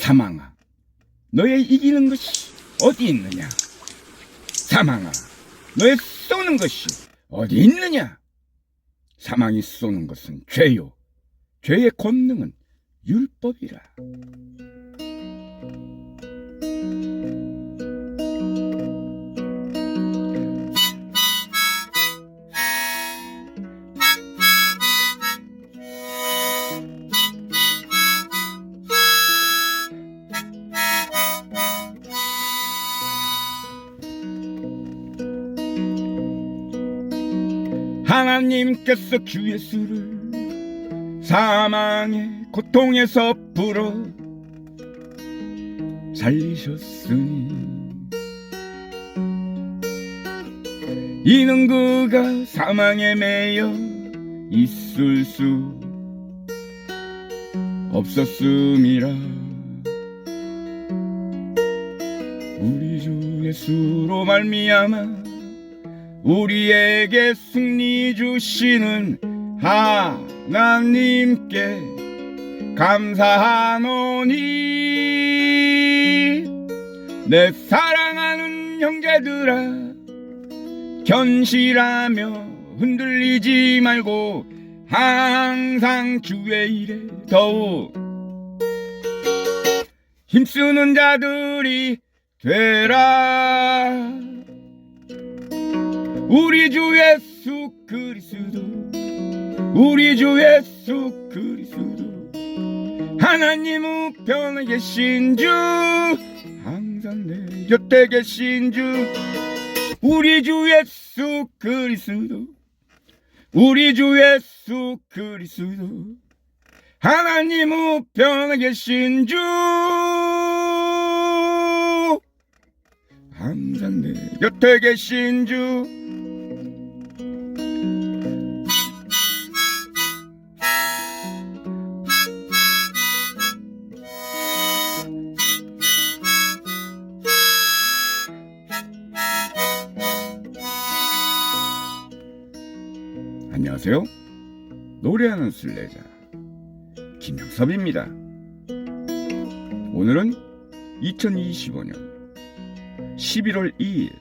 사망아, 너의 이기는 것이 어디 있느냐? 사망아, 너의 쏘는 것이 어디 있느냐? 사망이 쏘는 것은 죄요. 죄의 권능은 율법이라. 하나님께서 주 예수를 사망의 고통에서 풀어 살리셨으니 이는 그가 사망에 매여 있을 수 없었음이라. 우리 주 예수로 말미암아 우리에게 승리 주시는 하나님께 감사하노니 내 사랑하는 형제들아 견실하며 흔들리지 말고 항상 주의 일에 더욱 힘쓰는 자들이 되라 우리 주 예수 그리스도 우리 주 예수 그리스도 하나님 우편에 계신 주 항상 내 곁에 계신 주 우리 주 예수 그리스도 우리 주 예수 그리스도 하나님 우편에 계신 주 항상 내 곁에 계신 주 안녕하세요. 노래하는 순례자 김영섭입니다. 오늘은 2025년 11월 2일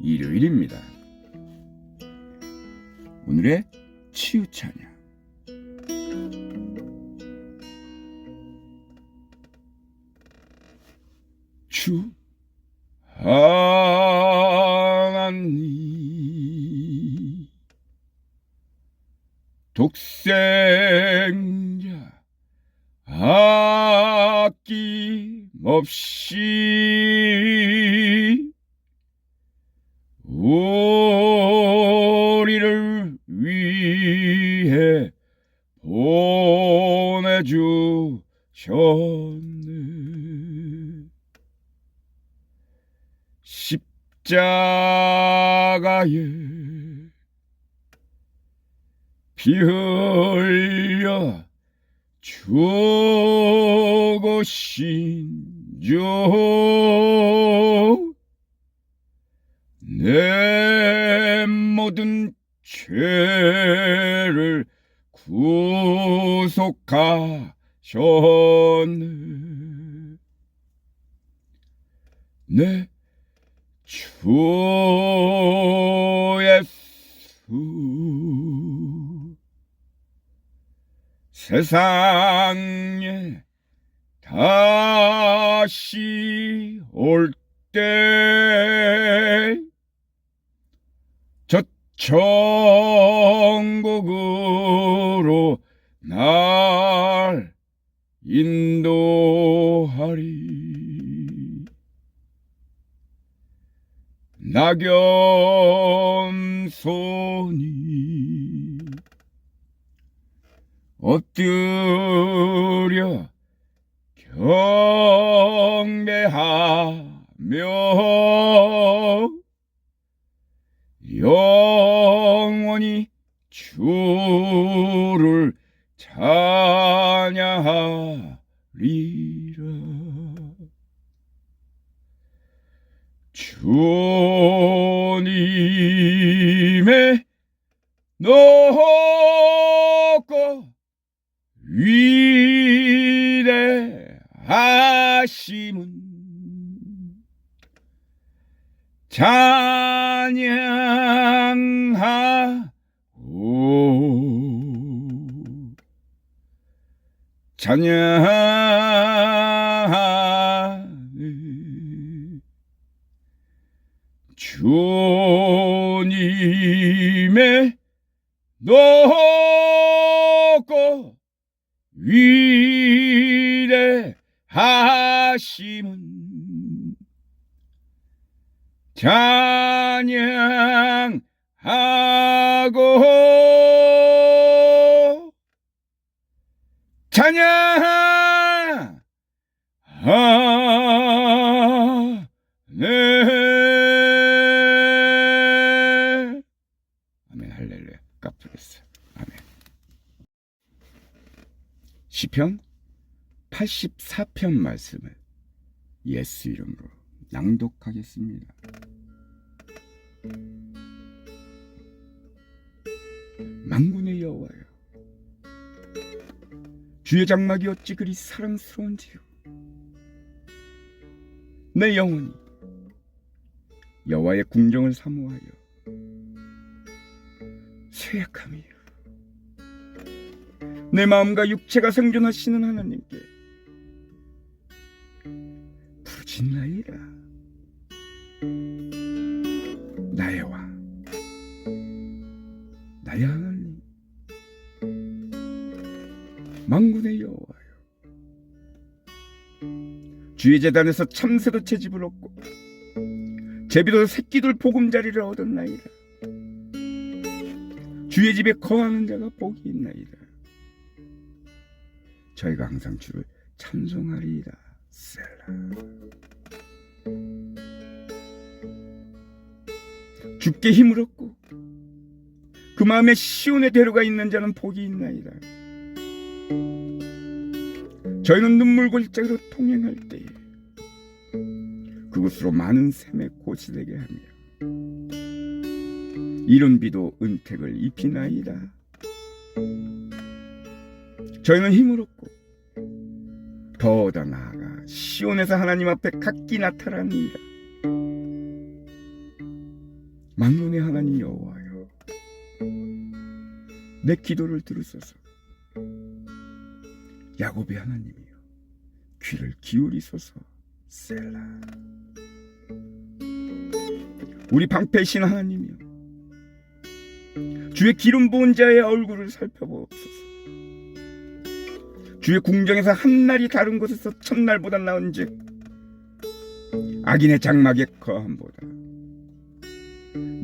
일요일입니다. 오늘의 치유 찬양 주 하나님 독생자 아낌없이 십자가에 피 흘려 죽으신 주내 모든 죄를 구속하셨네. 내 주 예수. 세상에 다시 올 때 저 천국으로 날 인도하리 낙염손이 엎드려 경배하며 영원히 주를 찬양하리 주님의 높고 위대한 하심은 찬양하오. 찬양 찬양하고 찬양 하네. 아멘. 할렐루야. 깜짝했어요 아멘. 시편 84편 말씀을 예수 이름으로 낭독하겠습니다 망군의 여호와여 주의 장막이 어찌 그리 사랑스러운지요? 내 영혼이 여호와의 궁정을 사모하여 쇠약함이요. 내 마음과 육체가 생존하시는 하나님께 주의 재단에서 참새도 채집을 얻고 제비도 새끼들 보금자리를 얻었나이다. 주의 집에 거하는 자가 복이 있나이다. 저희가 항상 주를 찬송하리이다. 셀라. 죽게 힘을 얻고 그 마음에 시온의 대로가 있는 자는 복이 있나이다. 저희는 눈물 골짜기로 통행할 때에 그곳으로 많은 샘의 곳이 되게 하며 이른 비도 은택을 입히나이다. 저희는 힘을 얻고 더더 나아가 시온에서 하나님 앞에 각기 나타나니이다. 만군의 하나님 여호와여 내 기도를 들으소서 야곱의 하나님이여 귀를 기울이소서. 셀라. 우리 방패신 하나님이여 주의 기름 부은 자의 얼굴을 살펴보옵소서. 주의 궁정에서 한날이 다른 곳에서 첫날보다 나은즉 악인의 장막에 거함보다.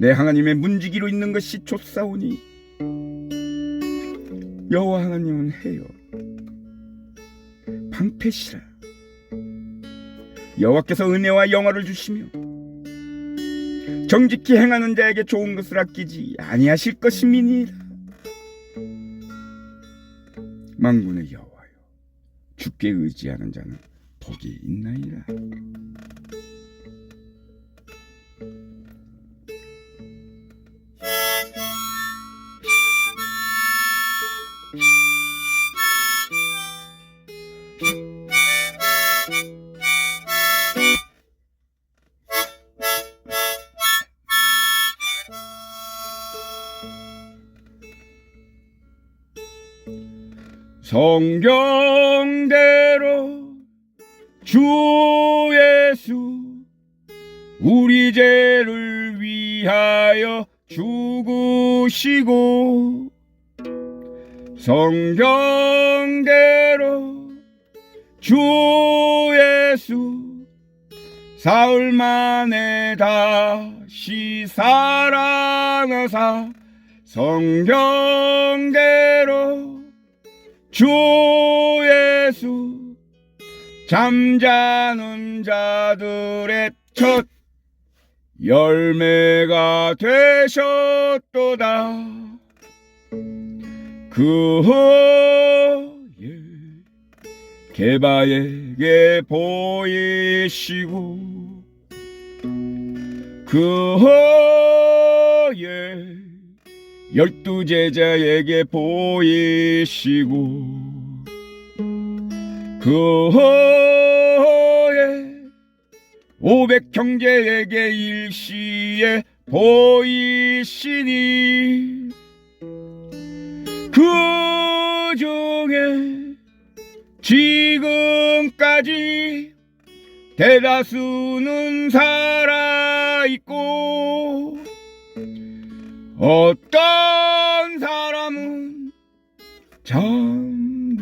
내 하나님의 문지기로 있는 것이 좋사오니 여호와 하나님은 해요 방패시라. 여호와께서 은혜와 영화를 주시며 정직히 행하는 자에게 좋은 것을 아끼지 아니하실 것임이니라. 망군의 여호와여 주께 의지하는 자는 복이 있나이다 성경대로 주 예수 우리 죄를 위하여 죽으시고 성경대로 주 예수 사흘 만에 다시 사랑하사 성경대로 주 예수 잠자는 자들의 첫 열매가 되셨도다. 그 후에 개바에게 보이시고 그 후에 열두 제자에게 보이시고 그 오백 형제에게 일시에 보이시니 그 중에 지금까지 대다수는 살아있고 어떤 사람은 잠들었으면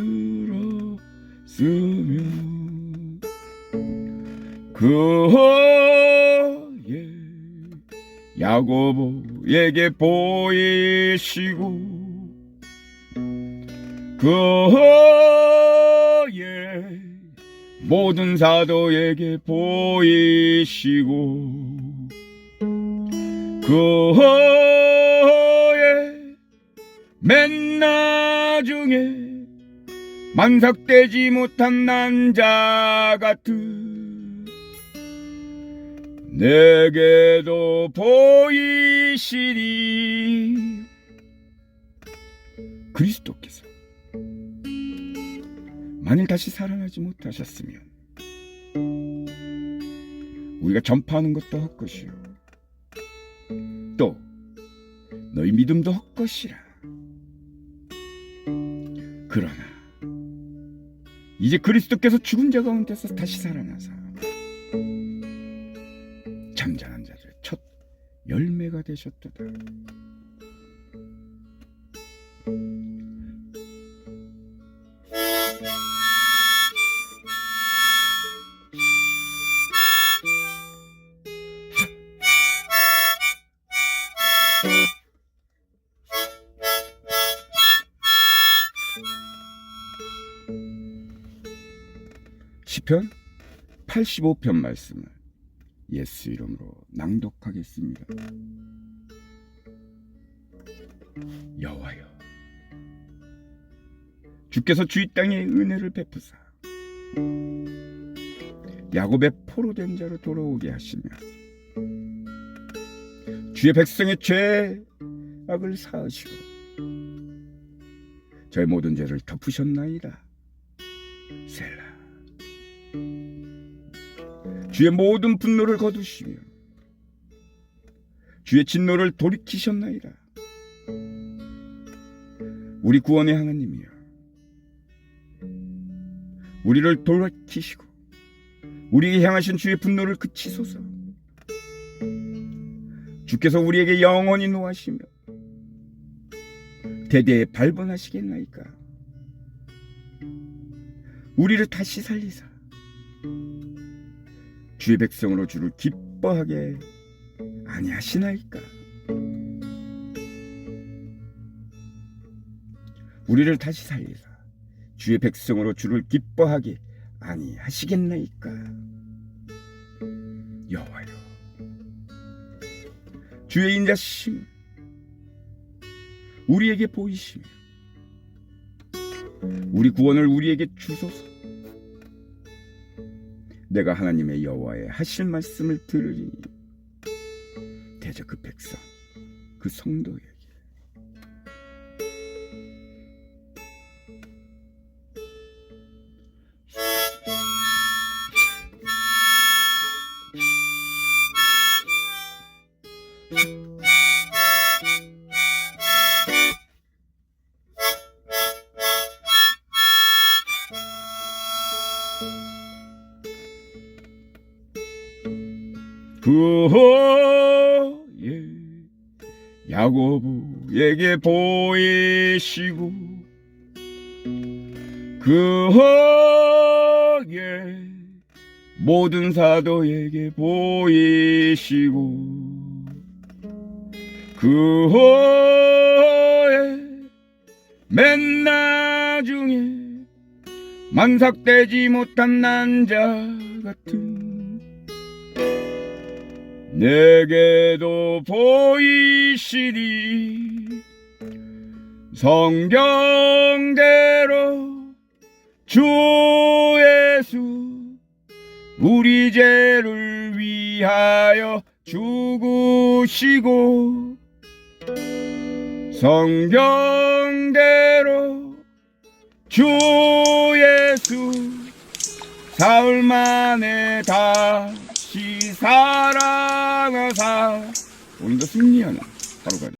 그의 야고보에게 보이시고 그의 모든 사도에게 보이시고 그의 맨 나중에 만삭되지 못한 난자 같은 내게도 보이시리 그리스도께서 만일 다시 살아나지 못하셨으면 우리가 전파하는 것도 헛것이요. 또 너희 믿음도 헛것이라 그러나 이제 그리스도께서 죽은 자 가운데서 다시 살아나사 잠자는 자들 첫 열매가 되셨도다. 시편 85편 말씀을 예수 이름으로 낭독하겠습니다. 여호와여 주께서 주의 땅에 은혜를 베푸사 야곱의 포로된 자로 돌아오게 하시며 주의 백성의 죄악을 사하시고 저의 모든 죄를 덮으셨나이다 셀 주의 모든 분노를 거두시며 주의 진노를 돌이키셨나이다. 우리 구원의 하나님이여 우리를 돌이키시고 우리에게 향하신 주의 분노를 그치소서. 주께서 우리에게 영원히 노하시며 대대에 발본하시겠나이까? 우리를 다시 살리사 주의 백성으로 주를 기뻐하게 아니하시나이까? 우리를 다시 살리사 주의 백성으로 주를 기뻐하게 아니하시겠나이까? 여호와여 주의 인자심 우리에게 보이시며 우리 구원을 우리에게 주소서 내가 하나님의 여호와의 하실 말씀을 들으리니. 대저 그 백성 그 그호의 야고보에게 보이시고 그호의 모든 사도에게 보이시고 그호의 맨 나중에 만삭되지 못한 난자 같은 내게도 보이시니 성경대로 주 예수 우리 죄를 위하여 죽으시고 성경대로 주 예수 사흘 만에 다시 사랑 하사 오늘도 승리하는 하루가